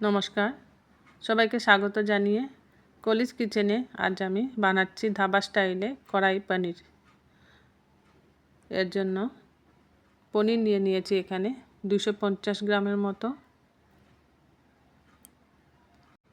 নমস্কার। সবাইকে স্বাগত জানিয়ে কলিজ কিচেনে আজ আমি বানাচ্ছি ধাবা স্টাইলে কড়াই পনির। এর জন্য পনির নিয়ে নিয়েছি এখানে দুশো পঞ্চাশ গ্রামের মতো।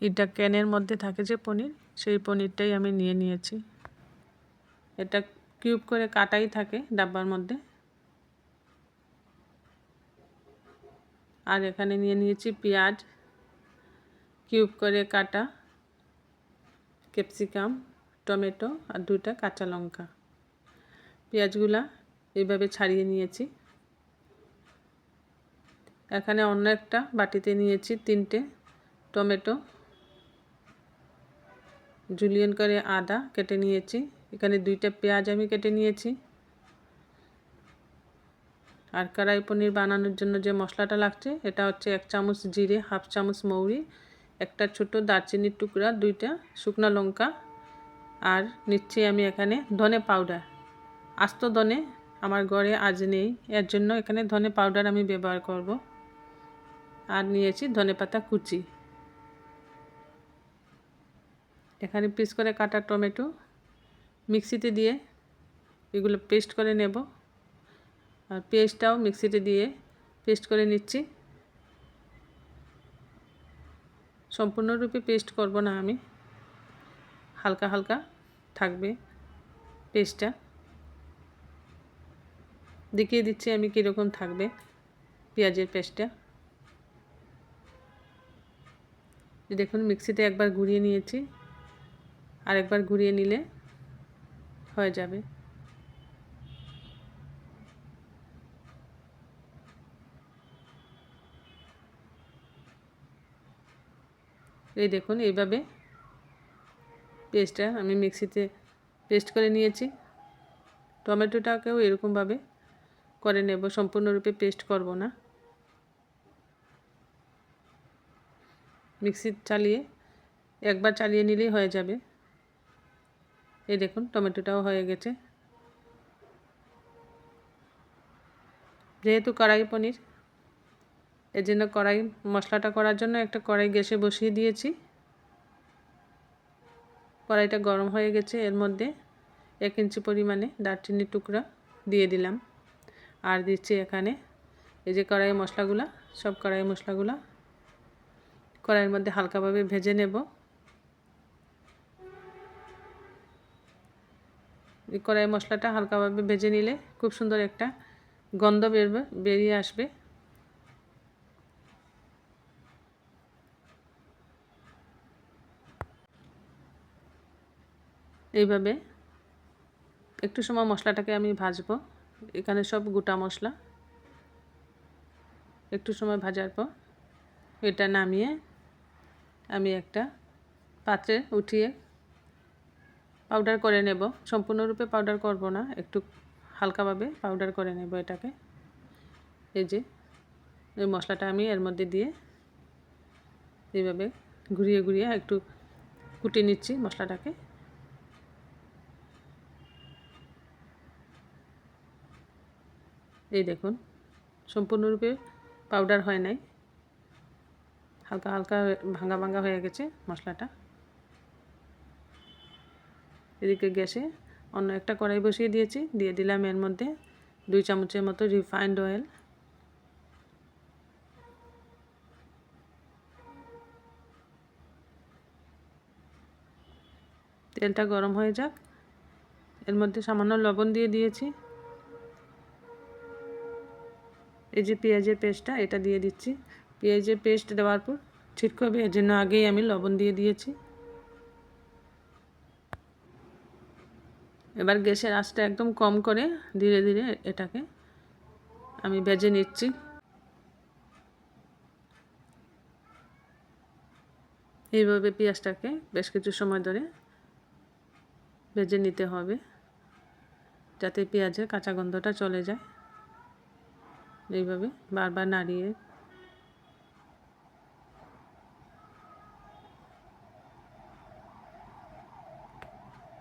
এটা ক্যানের মধ্যে থাকে যে পনির, সেই পনিরটাই আমি নিয়ে নিয়েছি। এটা কিউব করে কাটাই থাকে ডাব্বার মধ্যে। আর এখানে নিয়ে নিয়েছি পেঁয়াজ কিউব করে কাটা ক্যাপসিকাম, টমেটো আর দুটা কাঁচা লঙ্কা। পেঁয়াজগুলা এইভাবে ছাড়িয়ে নিয়েছি। এখানে অন্য একটা বাটিতে নিয়েছি তিনটে টমেটো। জুলিয়ন করে আদা কেটে নিয়েছি। এখানে দুইটা পেঁয়াজ আমি কেটে নিয়েছি। আর কড়াই পনির বানানোর জন্য যে মশলাটা লাগছে, এটা হচ্ছে এক চামচ জিরে, হাফ চামচ মৌরি একটা ছোট দারচিনির টুকরা, দুইটা শুকনো লঙ্কা, আর নিচ্ছি আমি এখানে ধনে পাউডার আস্ত ধনে আমার ঘরে আজ নেই, এর জন্য এখানে ধনে পাউডার আমি ব্যবহার করব। আর নিয়েছি ধনে পাতা কুচি। এখানে পিস করে কাটা টমেটো, মিক্সিতে দিয়ে এগুলো পেস্ট করে নেব। আর পেস্টটাও মিক্সিতে দিয়ে পেস্ট করে নিচ্ছি। সম্পূর্ণরূপে পেস্ট করব না আমি। হালকা হালকা থাকবে পেস্টটা দেখিয়ে দিচ্ছি আমি কীরকম থাকবে পেঁয়াজের পেস্টটা দেখুন, মিক্সিতে একবার ঘুরিয়ে নিয়েছি। আর একবার ঘুরিয়ে নিলে হয়ে যাবে। এই দেখুন, এইভাবে পেস্টটা আমি মিক্সিতে পেস্ট করে নিয়েছি। টমেটোটাকেও এরকমভাবে করে নেব, সম্পূর্ণরূপে পেস্ট করব না। মিক্সি চালিয়ে, একবার চালিয়ে নিলেই হয়ে যাবে। এই দেখুন, টমেটোটাও হয়ে গেছে। যেহেতু কড়াই পনির এর জন্য কড়াই, মশলাটা করার জন্য একটা কড়াই গ্যাসে বসিয়ে দিয়েছি। কড়াইটা গরম হয়ে গেছে, এর মধ্যে এক ইঞ্চি পরিমাণে দারচিনির টুকরা দিয়ে দিলাম। আর দিচ্ছি এখানে এই যে কড়াই মশলাগুলা, সব কড়াই মশলাগুলা। কড়াইয়ের মধ্যে হালকাভাবে ভেজে নেব। কড়াই মশলাটা হালকাভাবে ভেজে নিলে খুব সুন্দর একটা গন্ধ বেরবে, বেরিয়ে আসবে। এইভাবে একটু সময় মশলাটাকে আমি ভাজবো। এখানে সব গোটা মশলা একটু সময় ভাজার পর এটা নামিয়ে আমি একটা পাত্রে উঠিয়ে পাউডার করে নেব। সম্পূর্ণরূপে পাউডার করব না, একটু হালকাভাবে পাউডার করে নেব এটাকে। এই যে, এই মশলাটা আমি এর মধ্যে দিয়ে এইভাবে ঘুরিয়ে ঘুরিয়ে একটু কুটে নিচ্ছি মশলাটাকে। এই দেখুন, সম্পূর্ণরূপে পাউডার হয় নাই। হালকা হালকা ভাঙা ভাঙা হয়ে গেছে মশলাটা। এদিকে গ্যাসে অন্য একটা কড়াই বসিয়ে দিয়েছি, দিয়ে দিলাম এর মধ্যে দুই চামচের মতো রিফাইন্ড অয়েল তেলটা গরম হয়ে যাক। এর মধ্যে সামান্য লবণ দিয়ে দিয়েছি। এই যে পেঁয়াজের পেস্টটা, এটা দিয়ে দিচ্ছি। পেঁয়াজের পেস্ট দেওয়ার পর ছিটকে হবে, এর জন্য আগেই আমি লবণ দিয়ে দিয়েছি। এবার গ্যাসের আঁচটা একদম কম করে ধীরে ধীরে এটাকে আমি ভেজে নিচ্ছি। এইভাবে পেঁয়াজটাকে বেশ কিছু সময় ধরে ভেজে নিতে হবে, যাতে পেঁয়াজের কাঁচা গন্ধটা চলে যায়। এইভাবে বারবার নাড়িয়ে।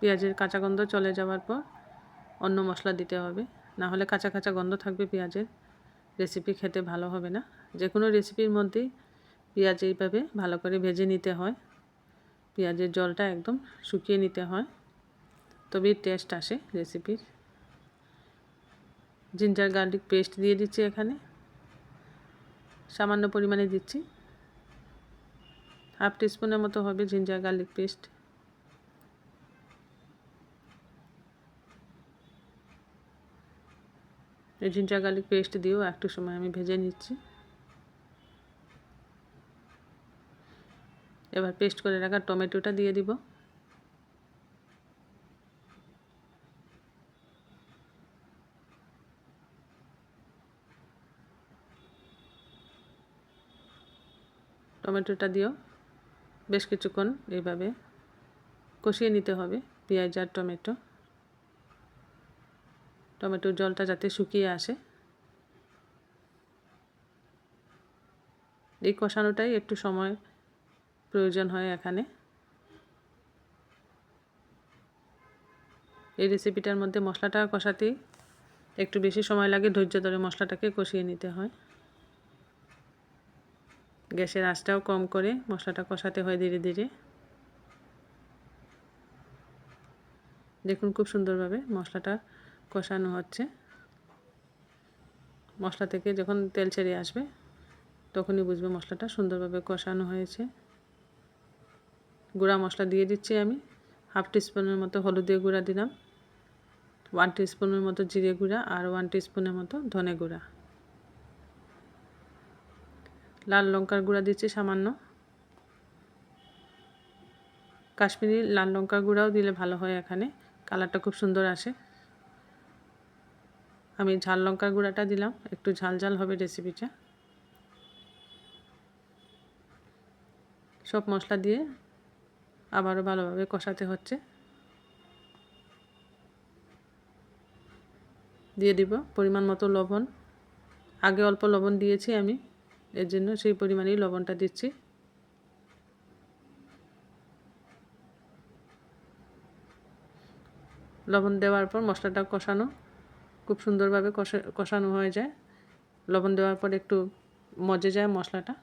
পেঁয়াজের কাঁচা গন্ধ চলে যাওয়ার পর অন্য মশলা দিতে হবে। না হলে কাঁচা কাঁচা গন্ধ থাকবে পেঁয়াজের। রেসিপি খেতে ভালো হবে না। যে কোনো রেসিপির মধ্যেই পেঁয়াজ এইভাবে ভালো করে ভেজে নিতে হয়। পেঁয়াজের জলটা একদম শুকিয়ে নিতে হয়। তবেই টেস্ট আসে রেসিপির। জিঞ্জার গার্লিক পেস্ট দিয়ে দিচ্ছি এখানে। সামান্য পরিমাণে দিচ্ছি। হাফ টিস্পুনের মতো হবে ginger garlic paste. Ginger garlic paste দিয়েও একটু সময় আমি ভেজে নিচ্ছি। এবার পেস্ট করে রাখা টমেটোটা দিয়ে দিব। টমেটোটা দিও। বেশ কিছুক্ষণ এইভাবে কষিয়ে নিতে হবে পেঁয়াজ আর টমেটো। টমেটোর জলটা যাতে শুকিয়ে আসে। এই কষানোটাই একটু সময় প্রয়োজন হয় এখানে। এই রেসিপিটার মধ্যে মশলাটা কষাতেই একটু বেশি সময় লাগে, ধৈর্য ধরে মশলাটাকে কষিয়ে নিতে হয়। গ্যাসের আঁচটাও কম করে মশলাটা কষাতে হয় ধীরে ধীরে। দেখুন খুব সুন্দরভাবে মশলাটা কষানো হচ্ছে। মশলা থেকে যখন তেল ছেড়ে আসবে, তখনই বুঝবে মশলাটা সুন্দরভাবে কষানো হয়েছে। গুঁড়া মশলা দিয়ে দিচ্ছি আমি। হাফ টিস্পুনের মতো হলুদের গুঁড়া দিলাম। ওয়ান টিস্পুনের মতো জিরে গুঁড়া আর ওয়ান টিস্পুনের মতো ধনে গুঁড়া। লাল লঙ্কার গুঁড়া দিচ্ছি সামান্য। কাশ্মীরি লাল লঙ্কার গুঁড়াও দিলে ভালো হয় এখানে। কালারটা খুব সুন্দর আসে। আমি ঝাল লঙ্কার গুঁড়াটা দিলাম। একটু ঝাল ঝাল হবে রেসিপিটা। সব মশলা দিয়ে আবারও ভালোভাবে কষাতে হচ্ছে। দিয়ে দিব পরিমাণ মতো লবণ। আগে অল্প লবণ দিয়েছি আমি। এর জন্য সেই পরিমাণেই লবণটা দিচ্ছি। লবণ দেওয়ার পর মশলাটা কষানো, খুব সুন্দরভাবে কষা, কষানো হয়ে যায়। লবণ দেওয়ার পর একটু মজে যায় মশলাটা।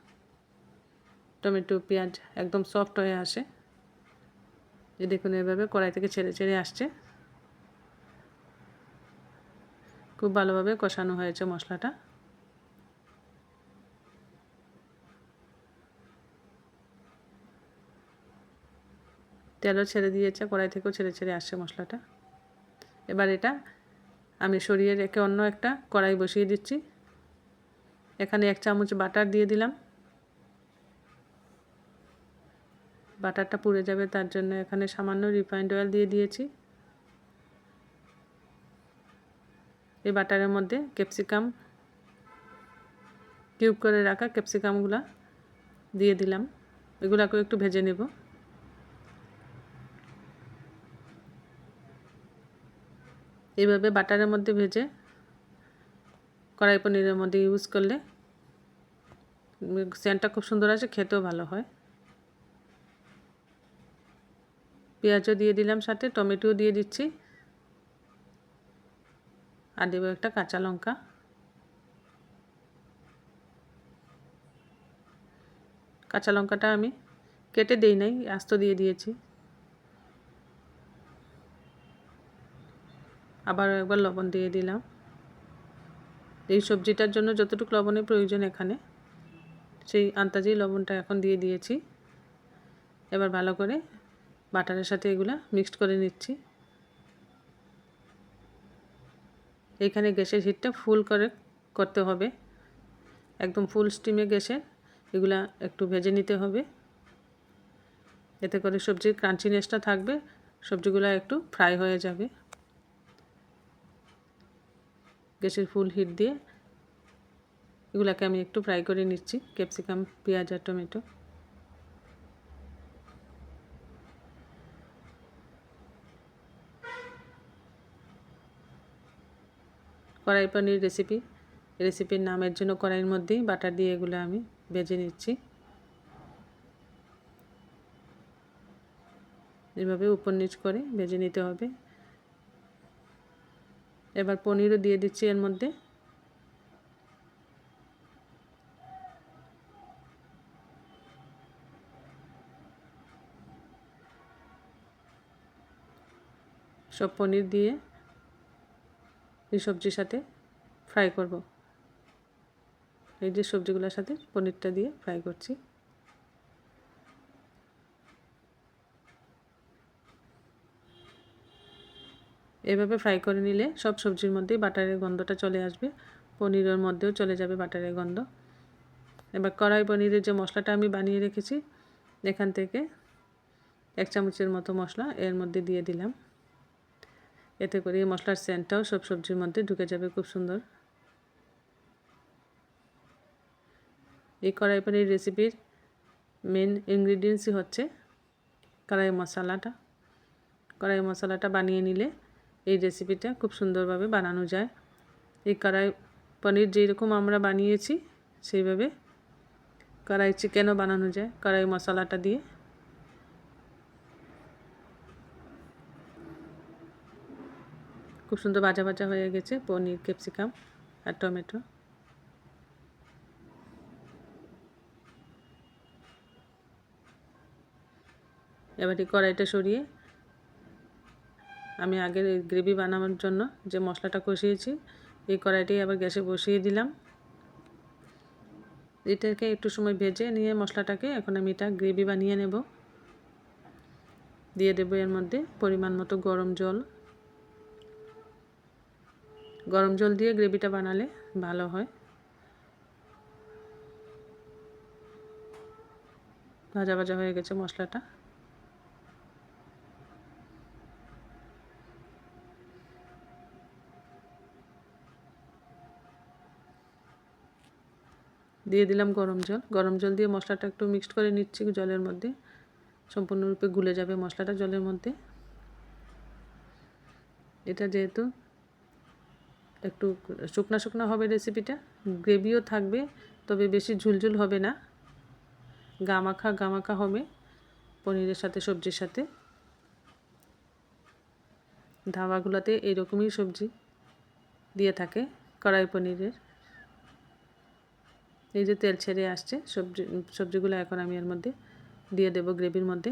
টমেটো, পেঁয়াজ একদম সফট হয়ে আসে। যে দেখুন, এভাবে কড়াই থেকে ছেড়ে ছেড়ে আসছে। খুব ভালোভাবে কষানো হয়েছে মশলাটা। তেলও ছেড়ে দিয়েছে, কড়াই থেকেও ছেড়ে ছেড়ে আসছে মশলাটা। এবার এটা আমি সরিয়ে রেখে অন্য একটা কড়াই বসিয়ে দিচ্ছি। এখানে এক চামচ বাটার দিয়ে দিলাম। বাটারটা পুড়ে যাবে, তার জন্য এখানে সামান্য রিফাইন্ড অয়েল দিয়ে দিয়েছি। এই বাটারের মধ্যে ক্যাপসিকাম কিউব করে রাখা ক্যাপসিকামগুলো দিয়ে দিলাম। এগুলাকেও একটু ভেজে নেব। এইভাবে বাটারের মধ্যে ভেজে কড়াই পনিরের মধ্যে ইউজ করলে সেন্টটা খুব সুন্দর আছে খেতেও ভালো হয়। পেঁয়াজও দিয়ে দিলাম সাথে, টমেটোও দিয়ে দিচ্ছি। আর দেবো একটা কাঁচা লঙ্কা। কাঁচা লঙ্কাটা আমি কেটে দিই নাই, আস্ত দিয়ে দিয়েছি। আবার একবার লবণ দিয়ে দিলাম। এই সবজিটার জন্য যতটুকু লবণের প্রয়োজন এখানে, সেই আন্তাজি লবণটা এখন দিয়ে দিয়েছি। এবার ভালো করে বাটারের সাথে এগুলা মিক্সড করে নিচ্ছি। এখানে গ্যাসের হিটটা ফুল করে করতে হবে। একদম ফুল স্টিমে গ্যাসে এগুলা একটু ভেজে নিতে হবে। এতে করে সবজির ক্রাঞ্চিনেসটা থাকবে, সবজিগুলো একটু ফ্রাই হয়ে যাবে। গ্যাসের ফুল হিট দিয়ে এগুলাকে আমি একটু ফ্রাই করে নিচ্ছি। ক্যাপসিকাম, পেঁয়াজ আর টমেটো। কড়াই পনির রেসিপি রেসিপির নামের জন্য কড়াইয়ের মধ্যেই বাটার দিয়ে এগুলো আমি ভেজে নিচ্ছি। এভাবে উপর নিচ করে ভেজে নিতে হবে। এবার পনিরও দিয়ে দিচ্ছি এর মধ্যে। সব পনির দিয়ে এই সবজির সাথে ফ্রাই করব। এই যে সবজিগুলোর সাথে পনিরটা দিয়ে ফ্রাই করছি। এভাবে ফ্রাই করে নিলে সব সবজির মধ্যেই বাটারের গন্ধটা চলে আসবে। পনিরের মধ্যেও চলে যাবে বাটারের গন্ধ। এবার কড়াই পনিরের যে মশলাটা আমি বানিয়ে রেখেছি, এখান থেকে এক চামচের মতো মশলা এর মধ্যে দিয়ে দিলাম। এতে করে এই মশলার সেন্টটাও সব সবজির মধ্যে ঢুকে যাবে খুব সুন্দর। এই কড়াই পনির রেসিপির মেন ইনগ্রিডিয়েন্টসই হচ্ছে কড়াই মশলাটা। কড়াই মশলাটা বানিয়ে নিলে এই রেসিপিটা খুব সুন্দরভাবে বানানো যায়। এই কড়াই পনির যেরকম আমরা বানিয়েছি, সেইভাবে কড়াই চিকেনও বানানো যায়, কড়াই মশলাটা দিয়ে। খুব সুন্দর ভাজা ভাজা হয়ে গেছে, পনির, ক্যাপসিকাম আর টমেটো। এবার কড়াইটা সরিয়ে আমি আগের গ্রেভি বানানোর জন্য যে মশলাটা কষিয়েছি, এই কড়াইটি আবার গ্যাসে বসিয়ে দিলাম। এটাকে একটু সময় ভেজে নিয়ে মশলাটাকে এখন আমি এটা গ্রেভি বানিয়ে নেব। দিয়ে দেবো এর মধ্যে পরিমাণ মতো গরম জল। গরম জল দিয়ে গ্রেভিটা বানালে ভালো হয়। ভাজা ভাজা হয়ে গেছে মশলাটা। দিয়ে দিলাম গরম জল। গরম জল দিয়ে মশলাটা একটু মিক্সড করে নিচ্ছি জলের মধ্যে। সম্পূর্ণরূপে গুলে যাবে মশলাটা জলের মধ্যে। এটা যেহেতু একটু শুকনো শুকনো হবে রেসিপিটা গ্রেভিও থাকবে, তবে বেশি ঝুলঝুল হবে না। গামাখা গামাখা হবে পনিরের সাথে, সবজির সাথে। ধাবাগুলোতে এইরকমই সবজি দিয়ে থাকে কড়াই পনিরের। এই যে তেল ছেড়ে আসছে, সবজি সবজিগুলো এখন আমি এর মধ্যে দিয়ে দেব গ্রেভির মধ্যে।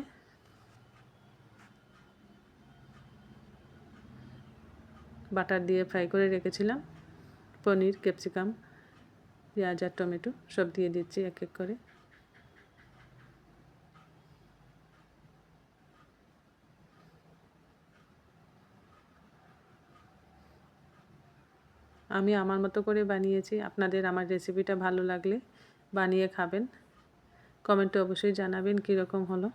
বাটার দিয়ে ফ্রাই করে রেখেছিলাম, পনির, ক্যাপসিকাম, পেঁয়াজ আর টমেটো সব দিয়ে দিচ্ছি এক এক করে। আমি আমার মতো করে বানিয়েছি। আপনাদের আমার রেসিপিটা ভালো লাগলে বানিয়ে খাবেন। কমেন্টে অবশ্যই জানাবেন কীরকম হলো।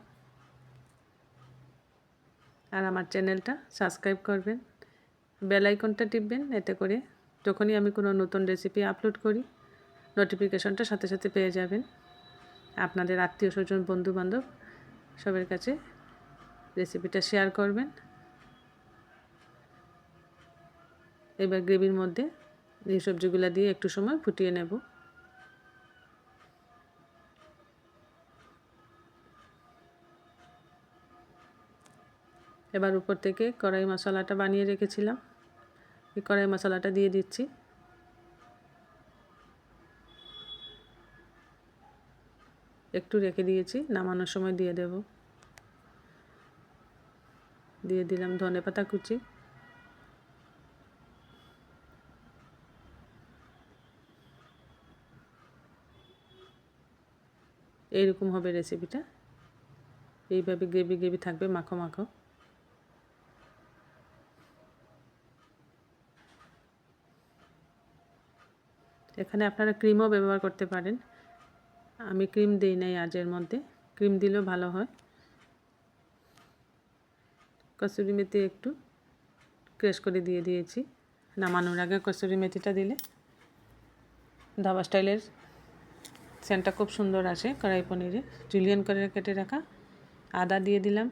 আর আমার চ্যানেলটা সাবস্ক্রাইব করবেন। বেল আইকনটা টিপবেন, এতে করে যখনই আমি কোনো নতুন রেসিপি আপলোড করি নোটিফিকেশনটা সাথে সাথে পেয়ে যাবেন। আপনাদের আত্মীয় স্বজন, বন্ধুবান্ধব সবার কাছে রেসিপিটা শেয়ার করবেন। এবার গ্রেভির মধ্যে এই সবজিগুলো দিয়ে একটু সময় ফুটিয়ে নেব। এবার উপর থেকে কড়াই মশলাটা বানিয়ে রেখেছিলাম। এই কড়াই মশলাটা দিয়ে দিচ্ছি। একটু রেখে দিয়েছি, নামানোর সময় দিয়ে দেব। দিয়ে দিলাম ধনে পাতা কুচি। এইরকম হবে রেসিপিটা এইভাবে গ্রেভি গ্রেভি থাকবে, মাখো মাখো। এখানে আপনারা ক্রিমও ব্যবহার করতে পারেন। আমি ক্রিম দিই নাই আজের মধ্যে। ক্রিম দিলেও ভালো হয়। কসুরি মেথি একটু ক্রেশ করে দিয়ে দিয়েছি। নামানোর আগে কসুরি মেথিটা দিলে ধাবা স্টাইলের সেন্টটা খুব সুন্দর আসে কড়াই পনিরে জুলিয়ান করে কেটে রাখা। আদা দিয়ে দিলাম।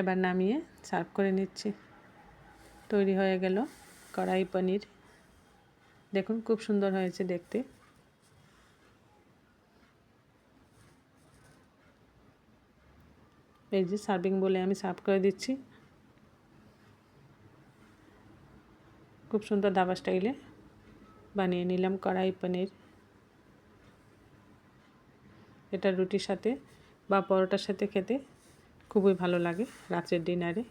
এবার নামিয়ে সার্ভ করে নিচ্ছি। তৈরি হয়ে গেল কড়াই পনির। দেখুন খুব সুন্দর হয়েছে দেখতে। এই যে সার্ভিং বলে আমি সার্ভ করে দিচ্ছি। খুব সুন্দর দাবা স্টাইলে বানিয়ে নিলাম কড়াই পনির। এটা রুটির সাথে বা পরোটার সাথে খেতে খুবই ভালো লাগে রাতের ডিনারে।